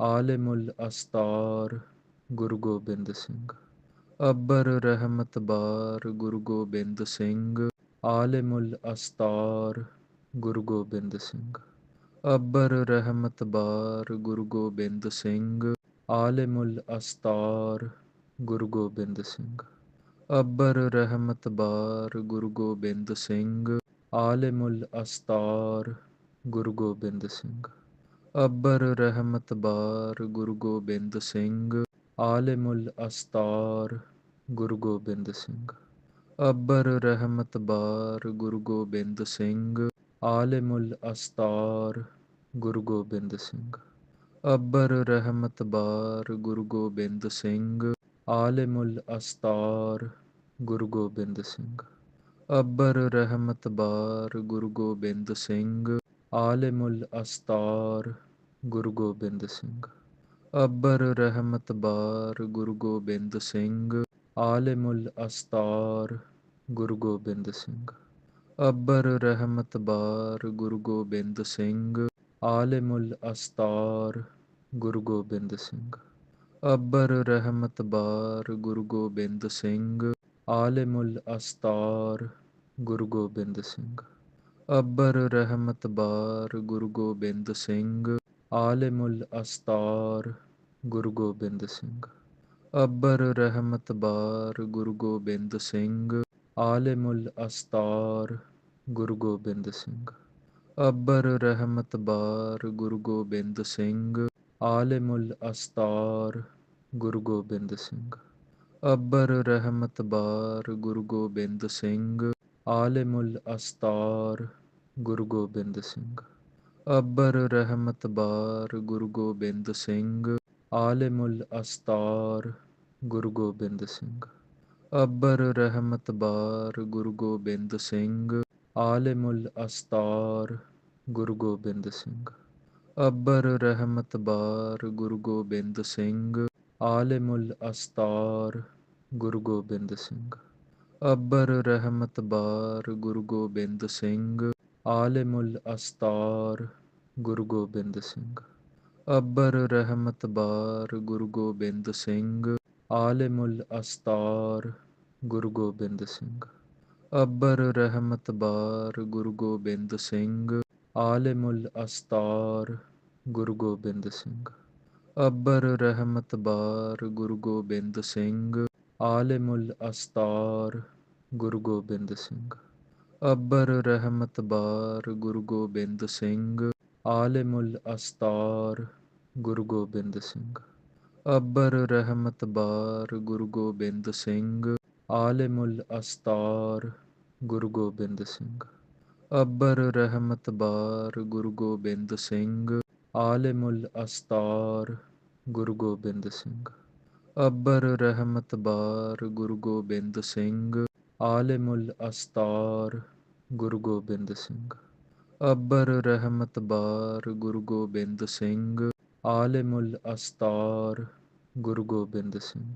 ਆਲਿਮੁਲ ਅਸਤਾਰ, Guru Gobind Singh. ਅਬਰ ਰਹਿਮਤ ਬਾਰ, Guru Gobind Singh. ਆਲਿਮੁਲ ਅਸਤਾਰ, Guru Gobind Singh. ਅਬਰ ਰਹਿਮਤ ਬਾਰ, Guru Gobind Singh. ਆਲਿਮੁਲ ਅਸਤਾਰ, Guru Gobind Singh. ਅਬਰ ਰਹਿਮਤ ਬਾਰ, Guru Gobind Singh. ਆਲਿਮੁਲ ਅਸਤਾਰ, Guru Gobind Singh. ਅਬਰ ਰਹਿਮਤ ਬਾਰ Guru Gobind Singh, ਆਲਿਮੁਲ ਅਸਤਾਰ Guru Gobind Singh. ਅਬਰ ਰਹਿਮਤ ਬਾਰ Guru Gobind Singh, ਆਲਿਮੁਲ ਅਸਤਾਰ Guru Gobind Singh. ਅਬਰ ਰਹਿਮਤ ਬਾਰ Guru Gobind Singh, ਆਲਿਮੁਲ ਅਸਤਾਰ Guru Gobind Singh. ਅਬਰ ਰਹਿਮਤ ਬਾਰ Guru Gobind Singh ਆਲਿਮੁਲ ਅਸਤਾਰ, Guru Gobind Singh. ਅਬਰ ਰਹਿਮਤ ਬਾਰ, Guru Gobind Singh. ਆਲਿਮੁਲ ਅਸਤਾਰ, Guru Gobind Singh. ਅਬਰ ਰਹਿਮਤ ਬਾਰ, Guru Gobind Singh. ਆਲਿਮੁਲ ਅਸਤਾਰ, Guru Gobind Singh. ਅਬਰ ਰਹਿਮਤ ਬਾਰ, Guru Gobind Singh. ਆਲਿਮੁਲ ਅਸਤਾਰ, Guru Gobind Singh. ਅਬਰ ਰਹਿਮਤ ਬਾਰ, Guru Gobind Singh. ਆਲਿਮੁਲ ਅਸਤਾਰ, Guru Gobind Singh. ਅਬਰ ਰਹਿਮਤ ਬਾਰ, Guru Gobind Singh. ਆਲਿਮੁਲ ਅਸਤਾਰ, Guru Gobind Singh. ਅਬਰ ਰਹਿਮਤ ਬਾਰ, Guru Gobind Singh. ਆਲਿਮੁਲ ਅਸਤਾਰ, Guru Gobind Singh. ਅਬਰ ਰਹਿਮਤ ਬਾਰ, Guru Gobind Singh. ਆਲਿਮੁਲ ਅਸਤਾਰ, Guru Gobind Singh. ਅਬਰ ਰਹਿਮਤ ਬਾਰ, Guru Gobind Singh. ਆਲਿਮੁਲ ਅਸਤਾਰ, Guru Gobind Singh. ਅਬਰ ਰਹਿਮਤ ਬਾਰ, Guru Gobind Singh. ਆਲਿਮੁਲ ਅਸਤਾਰ, Guru Gobind Singh. ਅਬਰ ਰਹਿਮਤ ਬਾਰ, Guru Gobind Singh. ਆਲਿਮੁਲ ਅਸਤਾਰ, Guru Gobind Singh. ਅਬਰ ਰਹਿਮਤ ਬਾਰ Guru Gobind Singh, ਆਲਿਮੁਲ ਅਸਤਾਰ Guru Gobind Singh. ਅਬਰ ਰਹਿਮਤ ਬਾਰ Guru Gobind Singh, ਆਲਿਮੁਲ ਅਸਤਾਰ Guru Gobind Singh. ਅਬਰ ਰਹਿਮਤ ਬਾਰ Guru Gobind Singh, ਆਲਿਮੁਲ ਅਸਤਾਰ Guru Gobind Singh. ਅਬਰ ਰਹਿਮਤ ਬਾਰ Guru Gobind Singh ਆਲਿਮੁਲ ਅਸਤਾਰ, Guru Gobind Singh. ਅਬਰ ਰਹਿਮਤ ਬਾਰ, Guru Gobind Singh. ਆਲਿਮੁਲ ਅਸਤਾਰ, Guru Gobind Singh. ਅਬਰ ਰਹਿਮਤ ਬਾਰ, Guru Gobind Singh. ਆਲਿਮੁਲ ਅਸਤਾਰ, Guru Gobind Singh. ਅਬਰ ਰਹਿਮਤ ਬਾਰ, Guru Gobind Singh. ਆਲਿਮੁਲ ਅਸਤਾਰ, Guru Gobind Singh. ਅਬਰ ਰਹਿਮਤ ਬਾਰ, Guru Gobind Singh. ਆਲਿਮੁਲ ਅਸਤਾਰ, Guru Gobind Singh. ਅਬਰ ਰਹਿਮਤ ਬਾਰ, Guru Gobind Singh. ਆਲਿਮੁਲ ਅਸਤਾਰ, Guru Gobind Singh.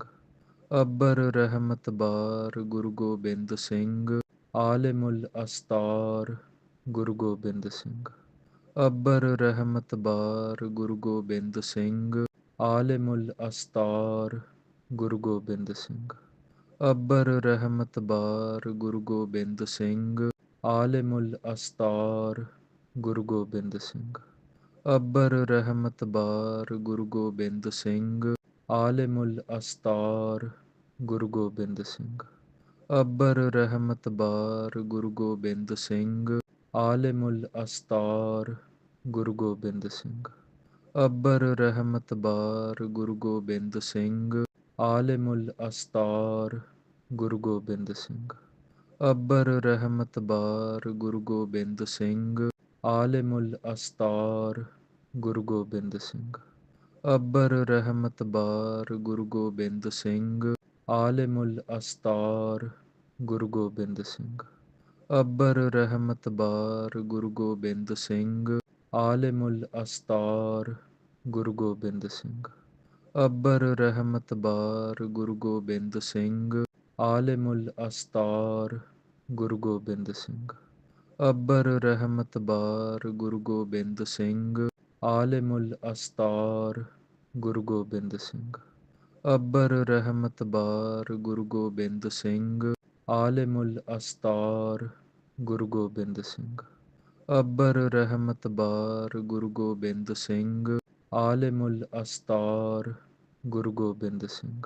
ਅਬਰ ਰਹਿਮਤ ਬਾਰ, Guru Gobind Singh. ਆਲਿਮੁਲ ਅਸਤਾਰ, Guru Gobind Singh. ਅਬਰ ਰਹਿਮਤ ਬਾਰ, Guru Gobind Singh. ਆਲਿਮੁਲ ਅਸਤਾਰ, Guru Gobind Singh. ਅਬਰ ਰਹਿਮਤ ਬਾਰ, Guru Gobind Singh. ਆਲਿਮੁਲ ਅਸਤਾਰ, Guru Gobind Singh. ਅਬਰ ਰਹਿਮਤ ਬਾਰ, Guru Gobind Singh. ਆਲਿਮੁਲ ਅਸਤਾਰ, Guru Gobind Singh. ਅਬਰ ਰਹਿਮਤ ਬਾਰ, Guru Gobind Singh. ਆਲਿਮੁਲ ਅਸਤਾਰ, Guru Gobind Singh. ਅਬਰ ਰਹਿਮਤ ਬਾਰ, Guru Gobind Singh, ਆਲਿਮੁਲ ਅਸਤਾਰ, Guru Gobind Singh. ਅਬਰ ਰਹਿਮਤ ਬਾਰ, Guru Gobind Singh, ਆਲਿਮੁਲ ਅਸਤਾਰ, Guru Gobind Singh. ਅਬਰ ਰਹਿਮਤ ਬਾਰ, Guru Gobind Singh, ਆਲਿਮੁਲ ਅਸਤਾਰ, Guru Gobind Singh. ਅਬਰ ਰਹਿਮਤ ਬਾਰ, Guru Gobind Singh, ਆਲਿਮੁਲ ਅਸਤਾਰ Guru Gobind Singh. ਅਬਰ ਰਹਿਮਤ ਬਾਰ Guru Gobind Singh, ਆਲਿਮੁਲ ਅਸਤਾਰ Guru Gobind Singh. ਅਬਰ ਰਹਿਮਤ ਬਾਰ Guru Gobind Singh, ਆਲਿਮੁਲ ਅਸਤਾਰ Guru Gobind Singh. ਅਬਰ ਰਹਿਮਤ ਬਾਰ Guru Gobind Singh, ਆਲਿਮੁਲ ਅਸਤਾਰ Guru Gobind Singh. ਅਬਰ ਰਹਿਮਤ ਬਾਰ Guru Gobind Singh ਆਲਿਮੁਲ ਅਸਤਾਰ, Guru Gobind Singh.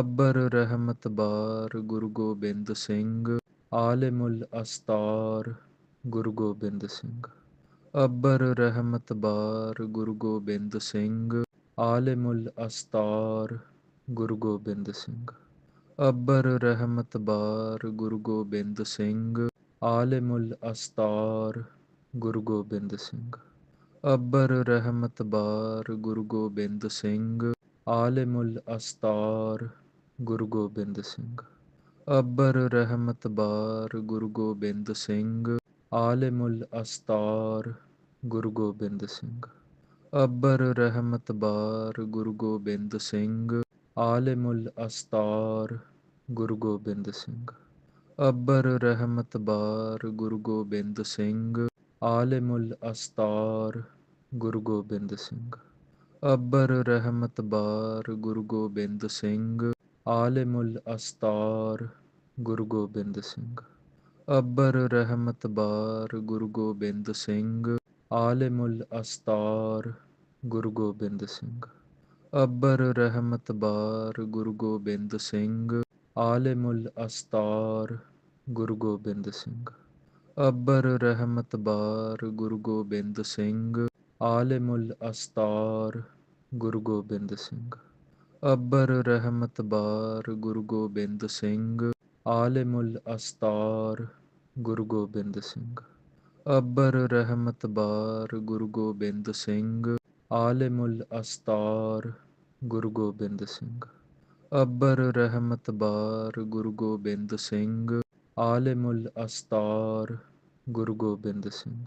ਅਬਰ ਰਹਿਮਤ ਬਾਰ, Guru Gobind Singh. ਆਲਿਮੁਲ ਅਸਤਾਰ, Guru Gobind Singh. ਅਬਰ ਰਹਿਮਤ ਬਾਰ, Guru Gobind Singh. ਆਲਿਮੁਲ ਅਸਤਾਰ, Guru Gobind Singh. ਅਬਰ ਰਹਿਮਤ ਬਾਰ, Guru Gobind Singh. ਆਲਿਮੁਲ ਅਸਤਾਰ, Guru Gobind Singh. ਅਬਰ ਰਹਿਮਤ ਬਾਰ Guru Gobind Singh, ਆਲਿਮੁਲ ਅਸਤਾਰ Guru Gobind Singh. ਅਬਰ ਰਹਿਮਤ ਬਾਰ Guru Gobind Singh, ਆਲਿਮੁਲ ਅਸਤਾਰ Guru Gobind Singh. ਅਬਰ ਰਹਿਮਤ ਬਾਰ Guru Gobind Singh, ਆਲਿਮੁਲ ਅਸਤਾਰ Guru Gobind Singh. ਅਬਰ ਰਹਿਮਤ ਬਾਰ Guru Gobind Singh, ਆਲਿਮੁਲ ਅਸਤਾਰ Guru Gobind Singh. ਅਬਰ ਰਹਿਮਤ ਬਾਰ Guru Gobind Singh ਆਲਿਮੁਲ ਅਸਤਾਰ Guru Gobind Singh. ਅਬਰ ਰਹਿਮਤ ਬਾਰ Guru Gobind Singh ਆਲਿਮੁਲ ਅਸਤਾਰ Guru Gobind Singh. ਅਬਰ ਰਹਿਮਤ ਬਾਰ Guru Gobind Singh ਆਲਿਮੁਲ ਅਸਤਾਰ Guru Gobind Singh. ਅਬਰ ਰਹਿਮਤ ਬਾਰ Guru Gobind Singh ਆਲਿਮੁਲ ਅਸਤਾਰ, Guru Gobind Singh. ਅਬਰ ਰਹਿਮਤ ਬਾਰ, Guru Gobind Singh. ਆਲਿਮੁਲ ਅਸਤਾਰ, Guru Gobind Singh. ਅਬਰ ਰਹਿਮਤ ਬਾਰ, Guru Gobind Singh. ਆਲਿਮੁਲ ਅਸਤਾਰ, Guru Gobind Singh. ਅਬਰ ਰਹਿਮਤ ਬਾਰ, Guru Gobind Singh. ਆਲਿਮੁਲ ਅਸਤਾਰ, Guru Gobind Singh.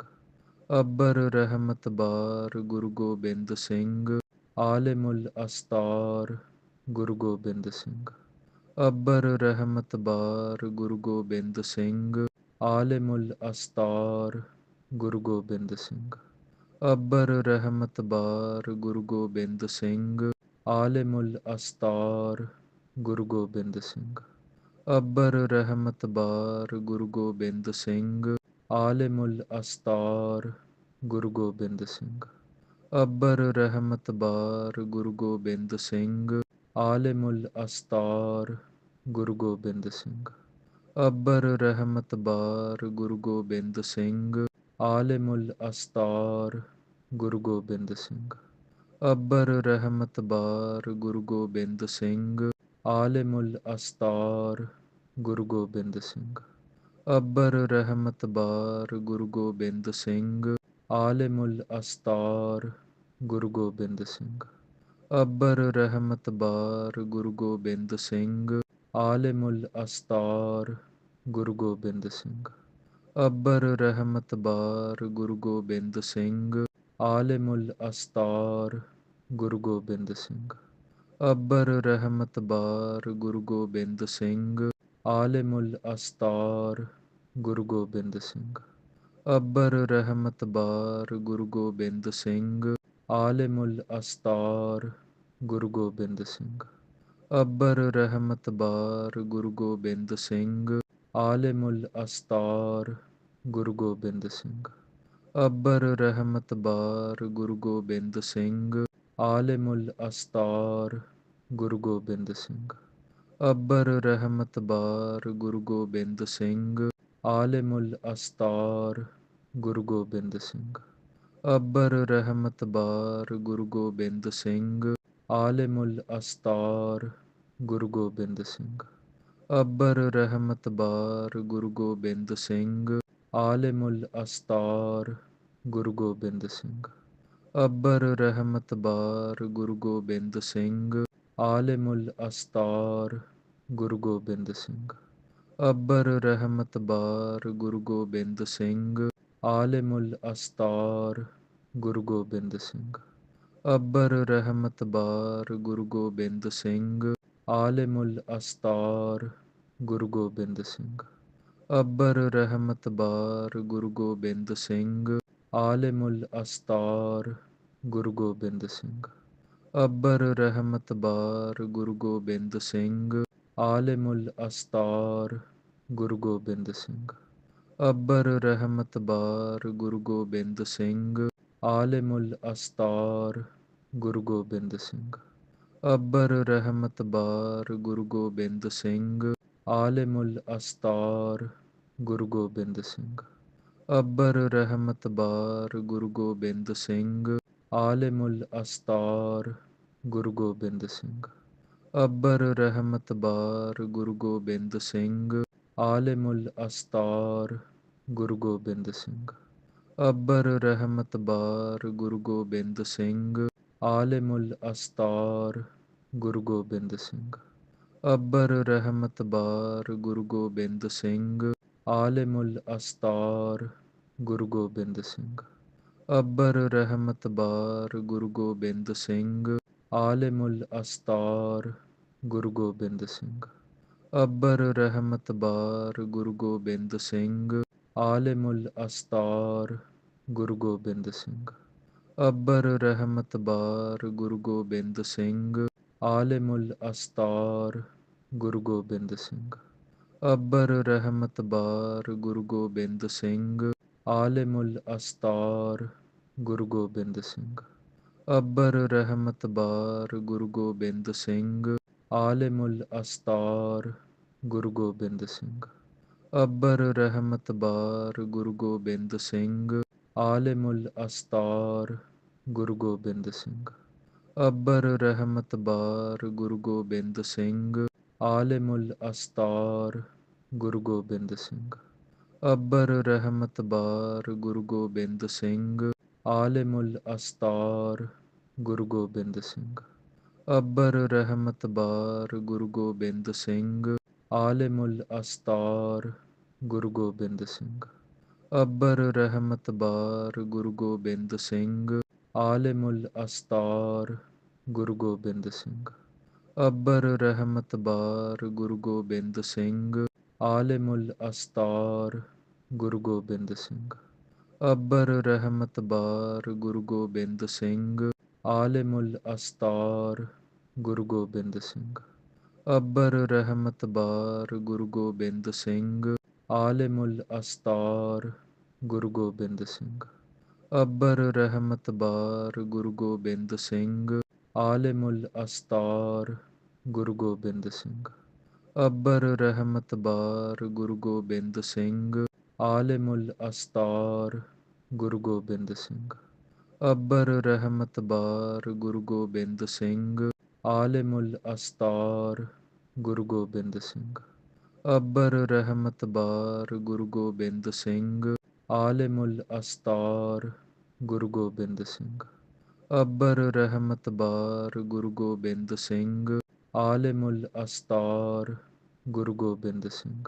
ਅਬਰ ਰਹਿਮਤ ਬਾਰ, Guru Gobind Singh. ਆਲਿਮੁਲ ਅਸਤਾਰ, Guru Gobind Singh. ਅਬਰ ਰਹਿਮਤ ਬਾਰ, Guru Gobind Singh. ਆਲਿਮੁਲ ਅਸਤਾਰ, Guru Gobind Singh. ਅਬਰ ਰਹਿਮਤ ਬਾਰ, Guru Gobind Singh. ਆਲਿਮੁਲ ਅਸਤਾਰ, Guru Gobind Singh. ਅਬਰ ਰਹਿਮਤ ਬਾਰ, Guru Gobind Singh. ਆਲਿਮੁਲ ਅਸਤਾਰ, Guru Gobind Singh. ਅਬਰ ਰਹਿਮਤ ਬਾਰ, Guru Gobind Singh. ਆਲਿਮੁਲ ਅਸਤਾਰ, Guru Gobind Singh. ਅਬਰ ਰਹਿਮਤ ਬਾਰ, Guru Gobind Singh. ਆਲਿਮੁਲ ਅਸਤਾਰ, Guru Gobind Singh. ਅਬਰ ਰਹਿਮਤ ਬਾਰ, Guru Gobind Singh. ਆਲਿਮੁਲ ਅਸਤਾਰ, Guru Gobind Singh. ਅਬਰ ਰਹਿਮਤ ਬਾਰ Guru Gobind Singh, ਆਲਿਮੁਲ ਅਸਤਾਰ Guru Gobind Singh. ਅਬਰ ਰਹਿਮਤ ਬਾਰ Guru Gobind Singh, ਆਲਿਮੁਲ ਅਸਤਾਰ Guru Gobind Singh. ਅਬਰ ਰਹਿਮਤ ਬਾਰ Guru Gobind Singh, ਆਲਿਮੁਲ ਅਸਤਾਰ Guru Gobind Singh. ਅਬਰ ਰਹਿਮਤ ਬਾਰ Guru Gobind Singh ਆਲਿਮੁਲ ਅਸਤਾਰ, Guru Gobind Singh. ਅਬਰ ਰਹਿਮਤ ਬਾਰ, Guru Gobind Singh. ਆਲਿਮੁਲ ਅਸਤਾਰ, Guru Gobind Singh. ਅਬਰ ਰਹਿਮਤ ਬਾਰ, Guru Gobind Singh. ਆਲਿਮੁਲ ਅਸਤਾਰ, Guru Gobind Singh. ਅਬਰ ਰਹਿਮਤ ਬਾਰ, Guru Gobind Singh. ਆਲਿਮੁਲ ਅਸਤਾਰ, Guru Gobind Singh. ਅਬਰ ਰਹਿਮਤ ਬਾਰ Guru Gobind Singh, ਆਲਿਮੁਲ ਅਸਤਾਰ Guru Gobind Singh. ਅਬਰ ਰਹਿਮਤ ਬਾਰ Guru Gobind Singh, ਆਲਿਮੁਲ ਅਸਤਾਰ Guru Gobind Singh. ਅਬਰ ਰਹਿਮਤ ਬਾਰ Guru Gobind Singh, ਆਲਿਮੁਲ ਅਸਤਾਰ Guru Gobind Singh. ਅਬਰ ਰਹਿਮਤ ਬਾਰ Guru Gobind Singh ਆਲਿਮੁਲ ਅਸਤਾਰ, Guru Gobind Singh. ਅਬਰ ਰਹਿਮਤ ਬਾਰ, Guru Gobind Singh. ਆਲਿਮੁਲ ਅਸਤਾਰ, Guru Gobind Singh. ਅਬਰ ਰਹਿਮਤ ਬਾਰ, Guru Gobind Singh. ਆਲਿਮੁਲ ਅਸਤਾਰ, Guru Gobind Singh. ਅਬਰ ਰਹਿਮਤ ਬਾਰ, Guru Gobind Singh. ਆਲਿਮੁਲ ਅਸਤਾਰ, Guru Gobind Singh. ਅਬਰ ਰਹਿਮਤ ਬਾਰ, Guru Gobind Singh. ਆਲਿਮੁਲ ਅਸਤਾਰ, Guru Gobind Singh. ਅਬਰ ਰਹਿਮਤ ਬਾਰ, Guru Gobind Singh. ਆਲਿਮੁਲ ਅਸਤਾਰ, Guru Gobind Singh. ਅਬਰ ਰਹਿਮਤ ਬਾਰ, Guru Gobind Singh. ਆਲਿਮੁਲ ਅਸਤਾਰ, Guru Gobind Singh. ਅਬਰ ਰਹਿਮਤ ਬਾਰ, Guru Gobind Singh. ਆਲਿਮੁਲ ਅਸਤਾਰ Guru Gobind Singh. ਅਬਰ ਰਹਿਮਤ ਬਾਰ Guru Gobind Singh. ਆਲਿਮੁਲ ਅਸਤਾਰ Guru Gobind Singh. ਅਬਰ ਰਹਿਮਤ ਬਾਰ Guru Gobind Singh. ਆਲਿਮੁਲ ਅਸਤਾਰ Guru Gobind Singh. ਅਬਰ ਰਹਿਮਤ ਬਾਰ Guru Gobind Singh. ਆਲਿਮੁਲ ਅਸਤਾਰ Guru Gobind Singh. ਅਬਰ ਰਹਿਮਤ ਬਾਰ Guru Gobind Singh. ਆਲਿਮੁਲ ਅਸਤਾਰ, Guru Gobind Singh. ਅਬਰ ਰਹਿਮਤ ਬਾਰ, Guru Gobind Singh. ਆਲਿਮੁਲ ਅਸਤਾਰ, Guru Gobind Singh. ਅਬਰ ਰਹਿਮਤ ਬਾਰ, Guru Gobind Singh. ਆਲਿਮੁਲ ਅਸਤਾਰ, Guru Gobind Singh. ਅਬਰ ਰਹਿਮਤ ਬਾਰ, Guru Gobind Singh. ਆਲਿਮੁਲ ਅਸਤਾਰ, Guru Gobind Singh. ਅਬਰ ਰਹਿਮਤ ਬਾਰ Guru Gobind Singh, ਆਲਿਮੁਲ ਅਸਤਾਰ Guru Gobind Singh. ਅਬਰ ਰਹਿਮਤ ਬਾਰ Guru Gobind Singh, ਆਲਿਮੁਲ ਅਸਤਾਰ Guru Gobind Singh. ਅਬਰ ਰਹਿਮਤ ਬਾਰ Guru Gobind Singh, ਆਲਿਮੁਲ ਅਸਤਾਰ Guru Gobind Singh. ਅਬਰ ਰਹਿਮਤ ਬਾਰ Guru Gobind Singh ਆਲਿਮੁਲ ਅਸਤਾਰ, Guru Gobind Singh. ਅਬਰ ਰਹਿਮਤ ਬਾਰ, Guru Gobind Singh. ਆਲਿਮੁਲ ਅਸਤਾਰ, Guru Gobind Singh. ਅਬਰ ਰਹਿਮਤ ਬਾਰ, Guru Gobind Singh. ਆਲਿਮੁਲ ਅਸਤਾਰ, Guru Gobind Singh. ਅਬਰ ਰਹਿਮਤ ਬਾਰ, Guru Gobind Singh. ਆਲਿਮੁਲ ਅਸਤਾਰ, Guru Gobind Singh. ਅਬਰ ਰਹਿਮਤ ਬਾਰ Guru Gobind Singh, ਆਲਿਮੁਲ ਅਸਤਾਰ Guru Gobind Singh. ਅਬਰ ਰਹਿਮਤ ਬਾਰ Guru Gobind Singh, ਆਲਿਮੁਲ ਅਸਤਾਰ Guru Gobind Singh. ਅਬਰ ਰਹਿਮਤ ਬਾਰ Guru Gobind Singh, ਆਲਿਮੁਲ ਅਸਤਾਰ Guru Gobind Singh. ਅਬਰ ਰਹਿਮਤ ਬਾਰ Guru Gobind Singh ਆਲਿਮੁਲ ਅਸਤਾਰ, Guru Gobind Singh. ਅਬਰ ਰਹਿਮਤ ਬਾਰ, Guru Gobind Singh. ਆਲਿਮੁਲ ਅਸਤਾਰ, Guru Gobind Singh. ਅਬਰ ਰਹਿਮਤ ਬਾਰ, Guru Gobind Singh. ਆਲਿਮੁਲ ਅਸਤਾਰ, Guru Gobind Singh. ਅਬਰ ਰਹਿਮਤ ਬਾਰ, Guru Gobind Singh. ਆਲਿਮੁਲ ਅਸਤਾਰ, Guru Gobind Singh.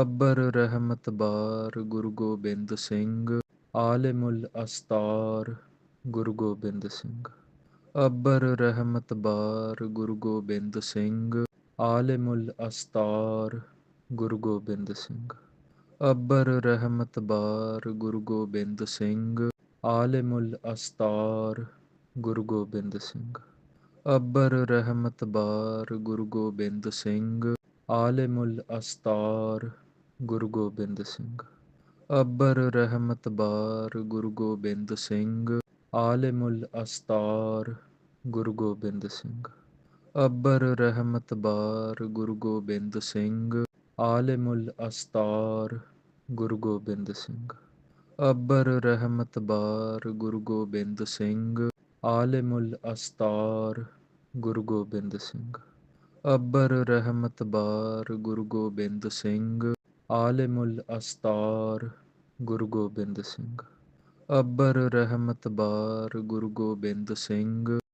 ਅਬਰ ਰਹਿਮਤ ਬਾਰ Guru Gobind Singh, ਆਲਿਮੁਲ ਅਸਤਾਰ Guru Gobind Singh. ਅਬਰ ਰਹਿਮਤ ਬਾਰ Guru Gobind Singh, ਆਲਿਮੁਲ ਅਸਤਾਰ Guru Gobind Singh. ਅਬਰ ਰਹਿਮਤ ਬਾਰ Guru Gobind Singh, ਆਲਿਮੁਲ ਅਸਤਾਰ Guru Gobind Singh. ਅਬਰ ਰਹਿਮਤ ਬਾਰ Guru Gobind Singh ਆਲਿਮੁਲ ਅਸਤਾਰ Guru Gobind Singh ਅਬਰ ਰਹਿਮਤ ਬਾਰ Guru Gobind Singh ਆਲਿਮੁਲ ਅਸਤਾਰ Guru Gobind Singh ਅਬਰ ਰਹਿਮਤ ਬਾਰ Guru Gobind Singh ਆਲਿਮੁਲ ਅਸਤਾਰ Guru Gobind Singh ਅਬਰ ਰਹਿਮਤ ਬਾਰ Guru Gobind Singh ਆਲਿਮੁਲ ਅਸਤਾਰ Guru Gobind Singh ਅਬਰ ਰਹਿਮਤ ਬਾਰ Guru Gobind Singh, ਆਲਿਮੁਲ ਅਸਤਾਰ Guru Gobind Singh. ਅਬਰ ਰਹਿਮਤ ਬਾਰ Guru Gobind Singh